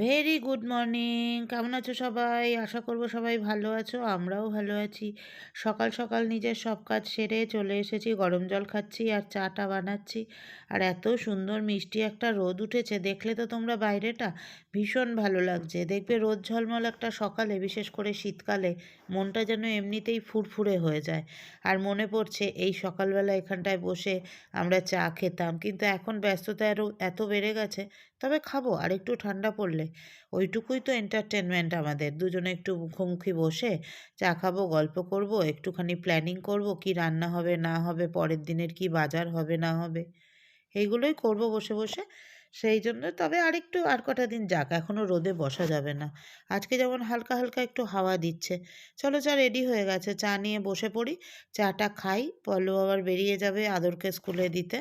Very good morning কেমন আছো সবাই? আশা করব সবাই ভালো আছো, আমরাও ভালো আছি। সকাল সকাল নিজের সব কাজ সেরে চলে এসেছি, গরম জল খাচ্ছি আর চাটা বানাচ্ছি। আর এত সুন্দর মিষ্টি একটা রোদ উঠেছে, দেখলে তো তোমরা বাইরেটা। ভীষণ ভালো লাগছে। দেখবে রোদ ঝলমল একটা সকালে, বিশেষ করে শীতকালে, মনটা যেন এমনিতেই ফুরফুরে হয়ে যায়। আর মনে পড়ছে এই সকালবেলা এখানটায় বসে আমরা চা খেতাম। কিন্তু এখন ব্যস্ততা আরও এত বেড়ে গেছে, তবে খাব। আর একটু ঠান্ডা পড়লে, ওইটুকুই তো এন্টারটেনমেন্ট আমাদের। দুজনে একটু মুখোমুখি বসে চা খাব, গল্প করব, একটুখানি প্ল্যানিং করব, কি রান্না হবে, না হবে, পরের দিনের কি বাজার হবে, না হবে। এইগুলোই করব বসে বসে। সেই জন্য। তবে আরেকটু, আর কটা দিন যাক এখনও রোদে বসা যাবে না। আজকে যেমন হালকা হালকা একটু হাওয়া দিচ্ছে। চলো চা রেডি হয়ে গেছে, চা নিয়ে বসে পড়ি। চাটা খাই পল্লু আবার বেরিয়ে যাবে আদরকে স্কুলে দিতে।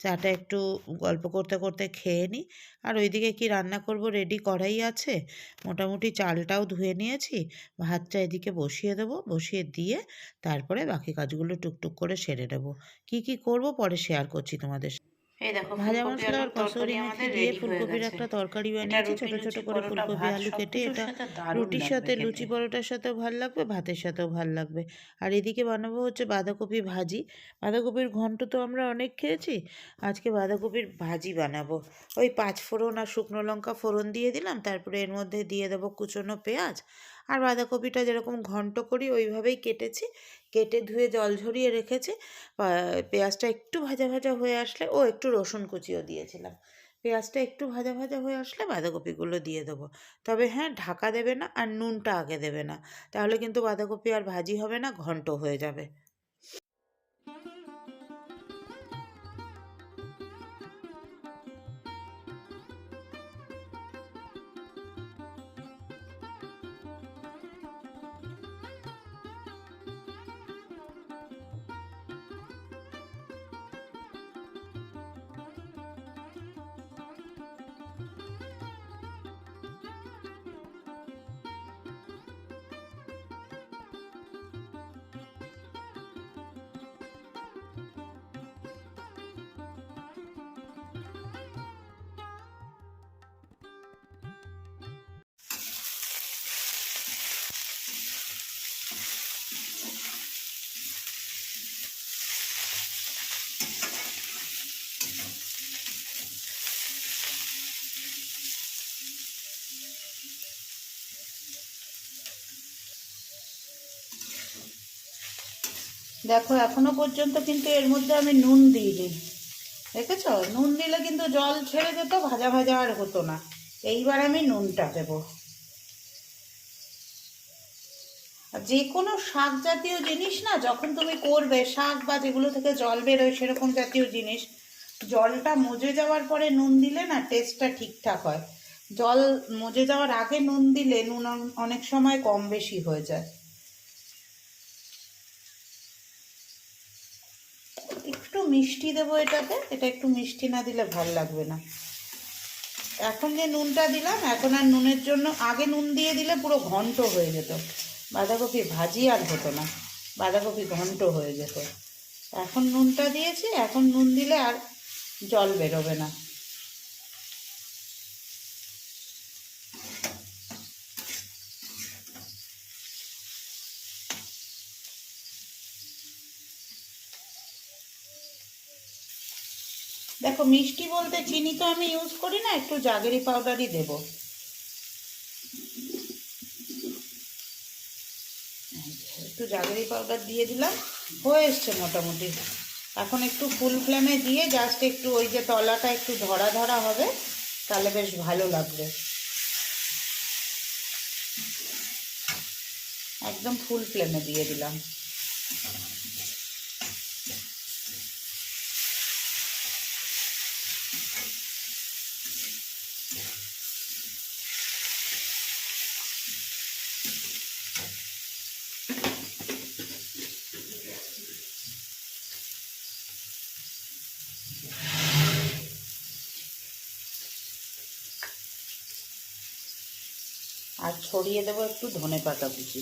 চাটা একটু গল্প করতে করতে খেয়ে নিই আর ওইদিকে কি রান্না করব, রেডি করাই আছে। মোটামুটি চালটাও ধুয়ে নিয়েছি। ভাতটা এদিকে বসিয়ে দেবো, বসিয়ে দিয়ে তারপরে বাকি কাজগুলো টুকটুক করে সেরে নেব। কি কি করব পরে শেয়ার করছি তোমাদের। এই দেখো ভাজা মশলা আর কসুরি মেথি দিয়ে ফুলকপির একটা তরকারি বানিয়েছি ছোট ছোট করে ফুলকপি আলু কেটে এটা রুটির সাথে লুচি পরোটার সাথেও ভালো লাগবে ভাতের সাথেও ভালো লাগবে। আর এদিকে বানাবো হচ্ছে বাঁধাকপি ভাজি। বাঁধাকপির ঘন্ট তো আমরা অনেক খেয়েছি আজকে বাঁধাকপির ভাজি বানাবো। ওই পাঁচ ফোড়ন আর শুকনো লঙ্কা ফোড়ন দিয়ে দিলাম তারপরে এর মধ্যে দিয়ে দেবো কুচনো পেঁয়াজ আর বাঁধাকপিটা যেরকম ঘন্ট করি, ওইভাবেই কেটেছি। কেটে ধুয়ে জল ঝরিয়ে রেখেছি। পেঁয়াজটা একটু ভাজা ভাজা হয়ে আসলে, ও একটু রসুন কুচিও দিয়েছিলাম। পেঁয়াজটা একটু ভাজা ভাজা হয়ে আসলে বাঁধাকপিগুলো দিয়ে দেবো। তবে হ্যাঁ ঢাকা দেবে না আর নুনটা আগে দেবে না। তাহলে কিন্তু বাঁধাকপি আর ভাজি হবে না, ঘন্ট হয়ে যাবে। দেখো, এখনও পর্যন্ত কিন্তু এর মধ্যে আমি নুন দিইনি। দেখেছ? নুন দিলে কিন্তু জল ছেড়ে যেত, ভাজা ভাজা আর হতো না। এইবার আমি নুনটা দেবো। যে কোনো শাক জাতীয় জিনিস না, যখন তুমি করবে, শাক বা যেগুলো থেকে জল বেরোয় সেরকম জাতীয় জিনিস, জলটা মজে যাওয়ার পরে নুন দিলে না টেস্টটা ঠিকঠাক হয়। জল মজে যাওয়ার আগে নুন দিলে নুন অনেক সময় কম বেশি হয়ে যায় একটু মিষ্টি দেবো এটাতে। এটা একটু মিষ্টি না দিলে ভালো লাগবে না। এখন যে নুনটা দিলাম, এখন আর নুনের জন্য, আগে নুন দিয়ে দিলে পুরো ঘন্ট হয়ে যেত। বাঁধাকপি ভাজি আর হতো না। বাঁধাকপি ঘন্ট হয়ে যেত। এখন নুনটা দিয়েছি, এখন নুন দিলে আর জল বেরোবে না। দেখো, মিষ্টি বলতে চিনি তো আমি ইউজ করি না, একটু জাগেরি পাউডারই দেবো। একটু জাগেরি পাউডার দিয়ে দিলাম, হয়ে এসছে মোটামুটি। এখন একটু ফুল ফ্লেমে দিয়ে জাস্ট একটু ওই যে তলাটা একটু ধরা ধরা হবে, তাহলে বেশ ভালো লাগবে। একদম ফুল ফ্লেমে দিয়ে দিলাম। আর ছড়িয়ে দেবো একটু ধনে পাতা কুচি।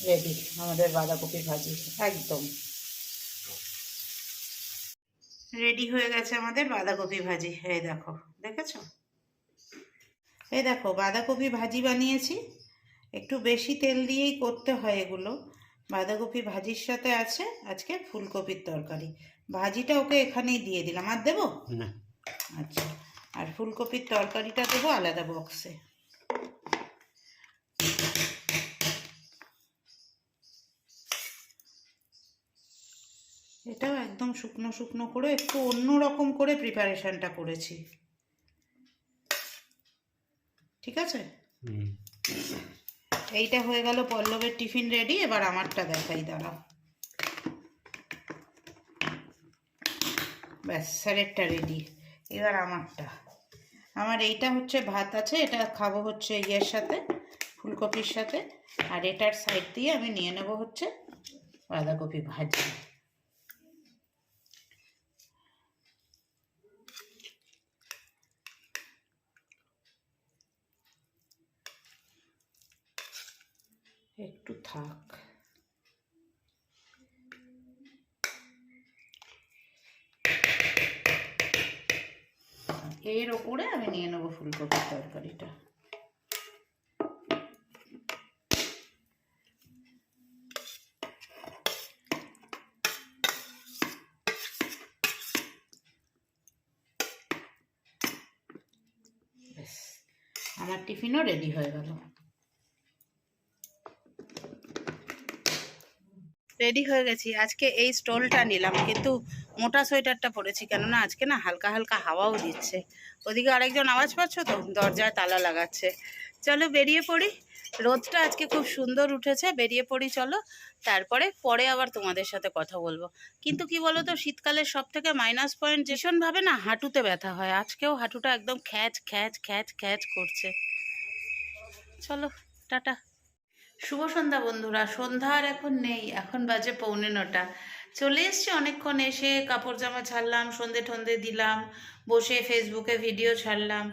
রেডি আমাদের বাঁধাকপি ভাজি একদম। রেডি হয়ে গেছে আমাদের বাঁধাকপি ভাজি এই দেখো দেখেছ? এই দেখো বাঁধাকপি ভাজি বানিয়েছি। একটু বেশি তেল দিয়েই করতে হয় এগুলো। বাঁধাকপি ভাজির সাথে আছে আজকে ফুলকপির তরকারি। ভাজিটা ওকে এখানেই দিয়ে দিলাম। আর দেবো? না। আচ্ছা আর ফুলকপির তরকারিটা দেবো আলাদা বক্সে এটাও একদম শুকনো শুকনো করে একটু অন্য রকম করে প্রিপারেশনটা করেছি। ঠিক আছে? এইটা হয়ে গেল পল্লবের টিফিন রেডি এবার আমারটা দেখাই দাঁড়াও। ব্যাস স্যারেরটা রেডি এবার আমারটা। আমার এইটা হচ্ছে ভাত আছে এটা খাব হচ্ছে ইয়ের সাথে ফুলকপির সাথে আর এটার সাইড দিয়ে আমি নিয়ে নেব হচ্ছে বাঁধাকপি ভাজি একটু থাক এর ওপরে আমি নিয়ে নেব ফুলকপির তরকারিটা। আমার টিফিনও রেডি হয়ে গেল। রেডি হয়ে গেছি। আজকে এই স্টোলটা নিলাম, কিন্তু মোটা সোয়েটারটা পরেছি, কেননা আজকে না হালকা হালকা হাওয়াও দিচ্ছে। ওদিকে আরেকজন আওয়াজ পাচ্ছ তো? দরজায় তালা লাগাচ্ছে। চলো বেরিয়ে পড়ি। রোদটা আজকে খুব সুন্দর উঠেছে, বেরিয়ে পড়ি চলো। তারপরে, পরে আবার তোমাদের সাথে কথা বলব। কিন্তু কি বলো তো শীতকালের সব থেকে মাইনাস পয়েন্ট ভীষণভাবে না হাঁটুতে ব্যথা হয়। আজকেও হাঁটুটা একদম খ্যাচ খ্যাচ খ্যাচ খ্যাচ করছে। চলো, টাটা। শুভ সন্ধ্যা বন্ধুরা, সন্ধ্যা আর এখন নেই, এখন বাজে পৌনে নটা। চলে এসছি অনেকক্ষণ এসে কাপড় জামা ছাড়লাম, সন্ধে ঠন্ধে দিলাম, বসে ফেসবুকে ভিডিও ছাড়লাম।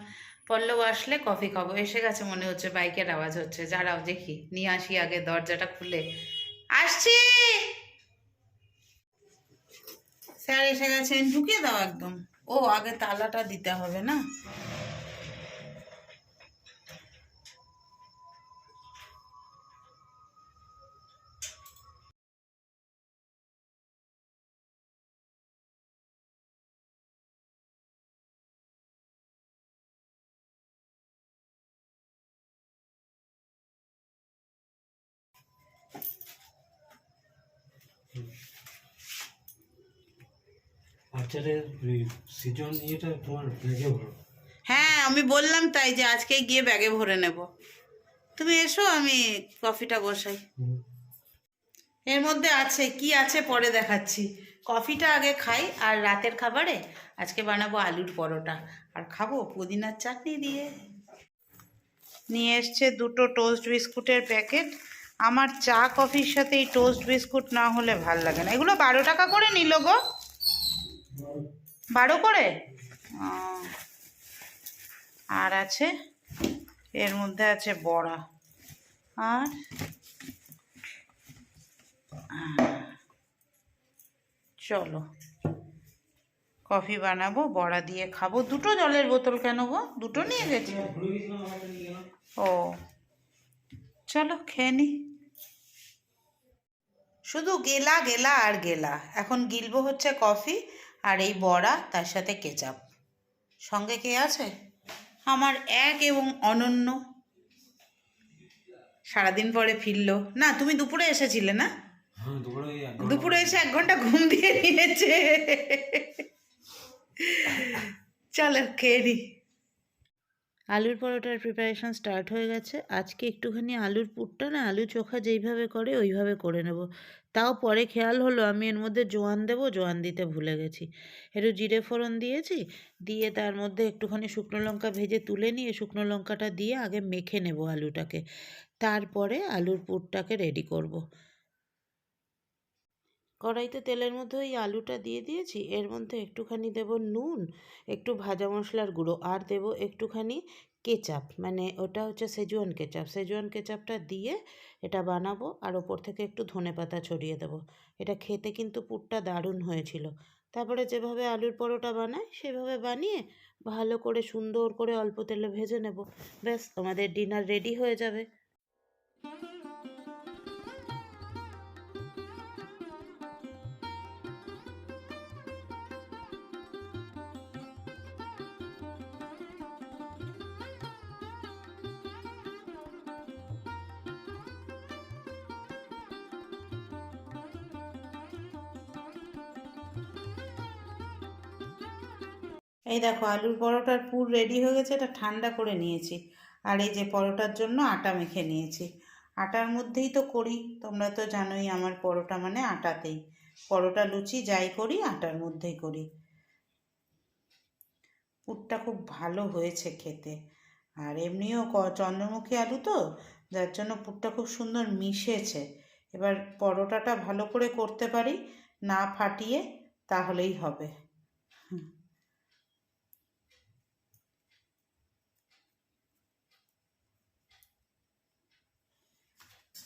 পল্লব আসলে কফি খাব, এসে গেছে মনে হচ্ছে, বাইকের আওয়াজ হচ্ছে। যারাও দেখি, নিয়ে আসি আগে দরজাটা খুলে। আসছি! স্যার এসে গেছেন, ঢুকিয়ে দাও একদম। ও, আগে তালাটা দিতে হবে না? আচারের ওই ইয়েটা তোমার ব্যাগে ভরো। হ্যাঁ আমি বললাম তাই যে আজকে গিয়ে ব্যাগে ভরে নেব। তুমি এসো আমি কফিটা বসাই। এর মধ্যে আছে কি আছে পরে দেখাচ্ছি। কফিটা আগে খাই আর রাতের খাবারে আজকে বানাবো আলুর পরোটা। আর খাব পুদিনার চাটনি দিয়ে। নিয়ে এসছে দুটো টোস্ট বিস্কুটের প্যাকেট আমার চা কফির সাথে এই টোস্ট বিস্কুট না হলে ভালো লাগে না। এগুলো বারো টাকা করে নিল গো। বারো করে। আর আছে? এর মধ্যে আছে বড়া। আর? চলো। কফি বানাবো, বড়া দিয়ে খাব। দুটো জলের বোতল কেন গো? দুটো নিয়ে গেছি। ও। চলো, খেয়ে শুধু গেলা গেলা আর গেলা। এখন গিলবো হচ্ছে কফি। আর এই বড়া তার সাথে কেচাপ। সঙ্গে কে আছে? আমার এক এবং অনন্য। সারাদিন পরে ফিরলো। না তুমি দুপুরে এসেছিলে না? হ্যাঁ দুপুরে এসে এক ঘণ্টা ঘুম দিয়ে নিয়েছে। চলো খেয়ে নি। আলুর পরোটার প্রিপারেশন স্টার্ট হয়ে গেছে। আজকে একটুখানি আলুর পুরটা না, আলু চোখা যেইভাবে করে ওইভাবে করে নেব। তাও পরে খেয়াল হলো, আমি এর মধ্যে জোয়ান দেবো, জোয়ান দিতে ভুলে গেছি। একটু জিরে ফোড়ন দিয়েছি, দিয়ে তার মধ্যে একটুখানি শুকনো লঙ্কা ভেজে তুলে নিয়ে শুকনো লঙ্কাটা দিয়ে আগে মেখে নেব আলুটাকে। তারপরে আলুর পুরটাকে রেডি করব। কড়াইতে তেলের মধ্যে ওই আলুটা দিয়ে দিয়েছি, এর মধ্যে একটুখানি দেব নুন, একটু ভাজা মশলার গুঁড়ো, আর দেব একটুখানি কেচাপ মানে ওটা হচ্ছে সেজুয়ান কেচাপ। সেজুয়ান কেচাপটা দিয়ে এটা বানাবো, আর ওপর থেকে একটু ধনে পাতা ছড়িয়ে দেবো। এটা খেতে কিন্তু পুরটা দারুণ হয়েছিল। তারপরে যেভাবে আলুর পরোটা বানায় সেভাবে বানিয়ে ভালো করে সুন্দর করে অল্প তেলে ভেজে নেব। ব্যাস, আমাদের ডিনার রেডি হয়ে যাবে। এই দেখো, আলুর পরোটার পুর রেডি হয়ে গেছে, এটা ঠান্ডা করে নিয়েছি। আর এই যে পরোটার জন্য আটা মেখে নিয়েছি। আটার মধ্যেই তো করি, তোমরা তো জানোই আমার পরোটা মানে আটাতেই। পরোটা, লুচি, যাই করি, আটার মধ্যেই করি। পুরটা খুব ভালো হয়েছে খেতে। আর এমনিও ক- চন্দ্রমুখী আলু তো, যার জন্য পুরটা খুব সুন্দর মিশেছে। এবার পরোটাটা ভালো করে করতে পারি, না ফাটিয়ে, তাহলেই হবে।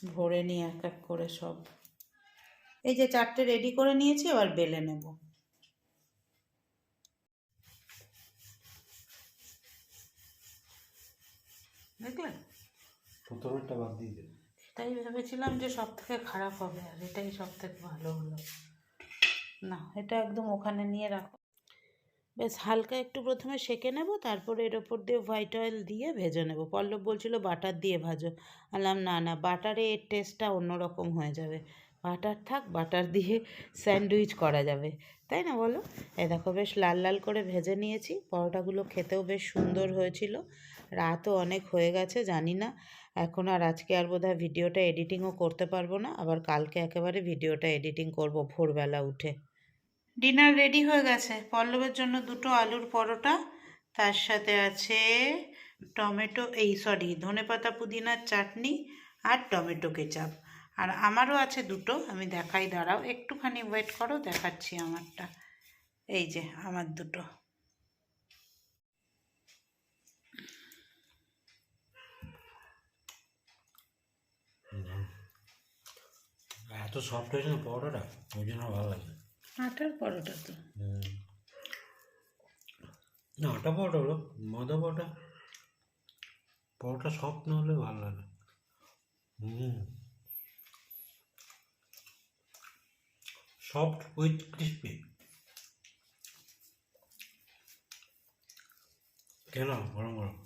ভরে নিই এক এক করে সব। এই যে চারটে রেডি করে নিয়েছি এবার বেলে নেব। দেখলেন? প্রথমেরটা বাদ দিয়ে দে এটাই ভেবেছিলাম যে সব থেকে খারাপ হবে আর এটাই সব থেকে ভালো হলো। না এটা একদম ওখানে নিয়ে রাখো। বেশ হালকা একটু প্রথমে সেকে নেব, তারপরে এর ওপর দিয়ে হোয়াইট অয়েল দিয়ে ভেজে নেব। পল্লব বলছিল, বাটার দিয়ে ভাজো। আলাম না না, বাটারে এর টেস্টটা অন্যরকম হয়ে যাবে। বাটার থাক, বাটার দিয়ে স্যান্ডউইচ করা যাবে। তাই না বলো? এ দেখো, বেশ লাল লাল করে ভেজে নিয়েছি। পরোটাগুলো খেতেও বেশ সুন্দর হয়েছিল। রাতও অনেক হয়ে গেছে, জানি না। এখন আর আজকে আর বোধহয় ভিডিওটা এডিটিংও করতে পারব না। আবার কালকে একেবারে ভিডিওটা এডিটিং করব ভোরবেলা উঠে। ডিনার রেডি হয়ে গেছে। পল্লবের জন্য দুটো আলুর পরোটা, তার সাথে আছে টমেটো, এই সরি ধনেপাতা, পুদিনার চাটনি আর টমেটো কেচাপ। আর আমারও আছে দুটো, আমি দেখাই, দাঁড়াও, একটুখানি ওয়েট করো, দেখাচ্ছি আমারটা। এই যে, আমার দুটো। এত সফট হয়েছে পরোটাটা? ওই জন্য ভালো লাগে আটার পরোটা তো। না, আটা পরোটা হলো, ময়দা পরোটা। পরোটা সফট না হলে ভালো লাগে সফট উইথ ক্রিসপি কেন? গরম গরম।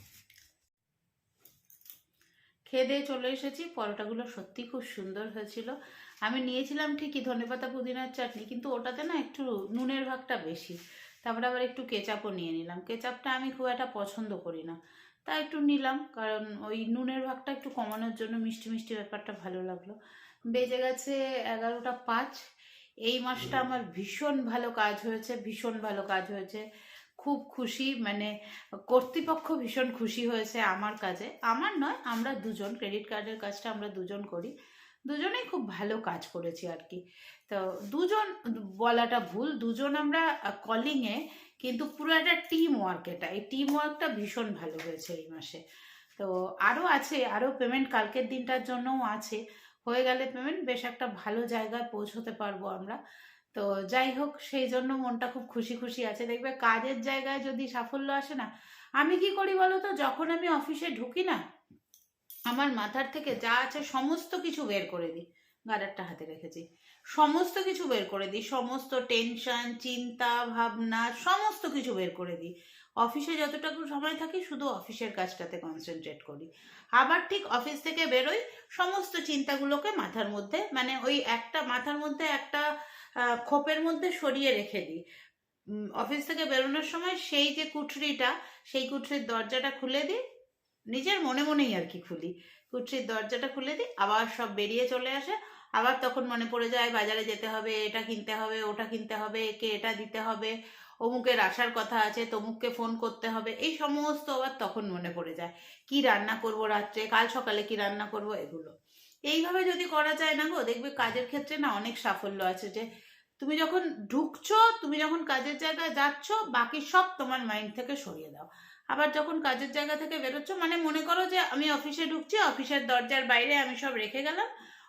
খেয়ে দিয়ে চলে এসেছি। পরোটাগুলো সত্যি খুব সুন্দর হয়েছিল। আমি নিয়েছিলাম ঠিকই ধনেপাতা পুদিনার চাটনি কিন্তু ওটাতে না একটু নুনের ভাগটা বেশি। তারপরে আবার একটু কেচাপও নিয়ে নিলাম। কেচাপটা আমি খুব একটা পছন্দ করি না। তা একটু নিলাম কারণ ওই নুনের ভাগটা একটু কমানোর জন্য মিষ্টি মিষ্টি ব্যাপারটা ভালো লাগল। বেজে গেছে এগারোটা পাঁচ। এই মাসটা আমার ভীষণ ভালো কাজ হয়েছে ভীষণ ভালো কাজ হয়েছে। খুব খুশি মানে কর্তৃপক্ষ ভীষণ খুশি হয়েছে আমার কাজে। আমার নয়, আমরা দুজন ক্রেডিট কার্ডের কাজটা আমরা দুজন করি। দুজনেই খুব ভালো কাজ করেছি আর কি। তো দুজন বলাটা ভুল, দুজন আমরা কলিংয়ে কিন্তু পুরো একটা টিম ওয়ার্ক এটা। এই টিম ওয়ার্কটা ভীষণ ভালো হয়েছে এই মাসে। তো আরও আছে আরও পেমেন্ট কালকের দিনটার জন্যও আছে। হয়ে গেলে পেমেন্ট বেশ একটা ভালো জায়গায় পৌঁছতে পারব আমরা। তো যাই হোক, সেই জন্য মনটা খুব খুশি খুশি আছে। দেখবে কাজের জায়গায় যদি সাফল্য আসে না, আমি কি করি বলো তো? যখন আমি অফিসে ঢুকি না, আমার মাথার থেকে যা আছে সমস্ত কিছু বের করে দিই। গাডারটা হাতে রেখেছি। সমস্ত কিছু বের করে দিই। সমস্ত টেনশন, চিন্তা, ভাবনা, সমস্ত কিছু বের করে দিই। অফিসে যতটুকু সময় থাকি, শুধু অফিসের কাজটাতে কনসেন্ট্রেট করি। আবার ঠিক অফিস থেকে বেরোই, সমস্ত চিন্তাগুলোকে মাথার মধ্যে মানে ওই একটা মাথার মধ্যে একটা খোপের মধ্যে সরিয়ে রেখে দিই। অফিস থেকে বেরোনোর সময় সেই যে কুঠরিটা, সেই কুঠরির দরজাটা খুলে দিই। নিজের মনে মনেই আর কি খুলি। কুঠরির দরজাটা খুলে দিই, আবার সব বেরিয়ে চলে আসে। আবার তখন মনে পড়ে যায়, বাজারে যেতে হবে, এটা কিনতে হবে, ওটা কিনতে হবে, একে এটা দিতে হবে, অমুকের আসার কথা আছে, তমুককে ফোন করতে হবে, এই সমস্ত আবার তখন মনে পড়ে যায়, কি রান্না করব রাত্রে, কাল সকালে কি রান্না করব এগুলো। এইভাবে যদি করা যায় না গো, দেখবে কাজের ক্ষেত্রে না অনেক সাফল্য আছে যে তুমি যখন ঢুকছো, তুমি যখন কাজের জায়গায় যাচ্ছ, বাকি সব তোমার মাইন্ড থেকে সরিয়ে দাও। আবার যখন কাজের জায়গা থেকে বেরোচ্ছ মানে মনে করো যে আমি অফিসে ঢুকছি অফিসের দরজার বাইরে আমি সব রেখে গেলাম।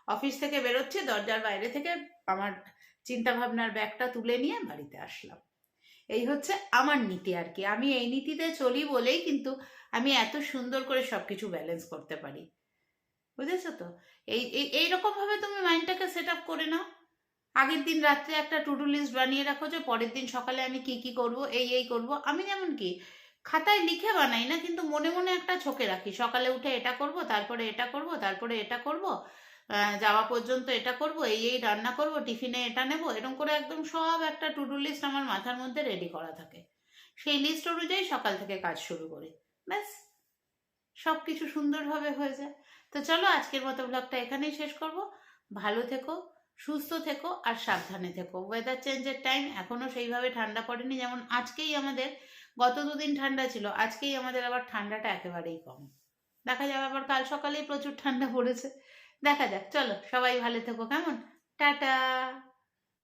অফিস থেকে বেরোচ্ছি, দরজার বাইরে থেকে আমার চিন্তা ভাবনার ব্যাগটা তুলে নিয়ে বাড়িতে আসলাম। এই হচ্ছে আমার নীতি আর কি। আমি এই নীতিতে চলি বলেই কিন্তু আমি এত সুন্দর করে সবকিছু ব্যালেন্স করতে পারি। বুঝেছ তো? এই, এই- এইরকমভাবে তুমি মাইন্ডটাকে সেট আপ করে নাও। আগের দিন রাত্রে একটা টু ডু লিস্ট বানিয়ে রাখো যে পরের দিন সকালে আমি কি কি করব, এই এই করব। আমি যেমন কি, খাতায় লিখে বানাই না, কিন্তু মনে মনে একটা ছকে রাখি। সকালে উঠে এটা করব, তারপরে এটা করব, তারপরে এটা করব যাওয়া পর্যন্ত এটা করব, এই এই রান্না করব, টিফিনে এটা নেব এরকম করে একদম সব একটা টু ডু লিস্ট আমার মাথার মধ্যে রেডি করা থাকে। সেই লিস্ট অনুযায়ী সকাল থেকে কাজ শুরু করি। ব্যাস সব কিছু সুন্দরভাবে হয়ে যায়। তো চলো আজকের মতো ব্লগটা এখানেই শেষ করব। ভালো থেকো সুস্থ থেকো আর সাবধানে থেকো। ওয়েদার চেঞ্জের টাইম এখনও সেইভাবে ঠান্ডা পড়েনি যেমন আজকেই আমাদের, গত দুদিন ঠান্ডা ছিল, আজকেই আমাদের আবার ঠান্ডাটা একেবারেই কম। দেখা যাবে আবার কাল সকালেই প্রচুর ঠান্ডা পড়েছে। দেখা যাক, চলো সবাই ভালো থেকো, কেমন? টাটা!